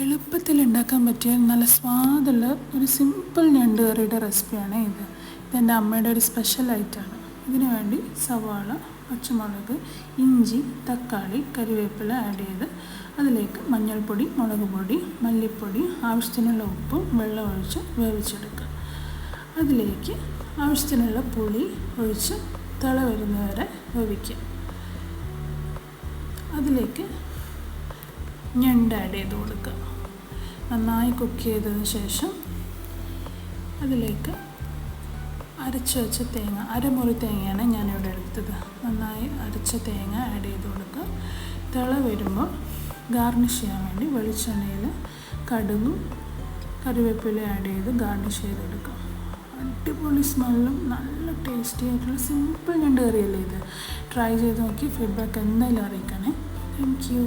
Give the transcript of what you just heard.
എളുപ്പത്തിൽ ഉണ്ടാക്കാൻ പറ്റിയ നല്ല സ്വാദുള്ള ഒരു സിമ്പിൾ ഞണ്ട് കറിയുടെ റെസിപ്പിയാണ് ഇത്. ഇതെന്റെ അമ്മയുടെ ഒരു സ്പെഷ്യൽ ഐറ്റമാണ് ഇതിനു വേണ്ടി സവാള പച്ചമുളക് ഇഞ്ചി തക്കാളി കറിവേപ്പില ആഡ് ചെയ്ത് അതിലേക്ക് മഞ്ഞൾപ്പൊടി മുളക് പൊടി മല്ലിപ്പൊടി ആവശ്യത്തിനുള്ള ഉപ്പും വെള്ളം ഒഴിച്ച് വേവിച്ചെടുക്കുക. അതിലേക്ക് ആവശ്യത്തിനുള്ള പുളി ഒഴിച്ച് തിള വരുന്നവരെ വേവിക്കുക. അതിലേക്ക് ഞണ്ട് ആഡ് ചെയ്ത് കൊടുക്കുക. നന്നായി കുക്ക് ചെയ്തതിന് ശേഷം അതിലേക്ക് അരച്ച് വെച്ച തേങ്ങ അരമുറി തേങ്ങയാണ് ഞാനിവിടെ എടുത്തത്. നന്നായി അരച്ച തേങ്ങ ആഡ് ചെയ്ത് കൊടുക്കുക. തിള വരുമ്പോൾ ഗാർണിഷ് ചെയ്യാൻ വേണ്ടി വെളിച്ചെണ്ണയിൽ കടുകും കറിവേപ്പില ആഡ് ചെയ്ത് ഗാർണിഷ് ചെയ്തെടുക്കുക അടിപൊളി സ്മെല്ലും നല്ല ടേസ്റ്റി ആയിട്ടുള്ള സിമ്പിൾ ഞണ്ട് കറിയല്ലേ ഇത്. ട്രൈ ചെയ്ത് നോക്കി ഫീഡ്ബാക്ക് എന്തായാലും അറിയിക്കണേ. Thank you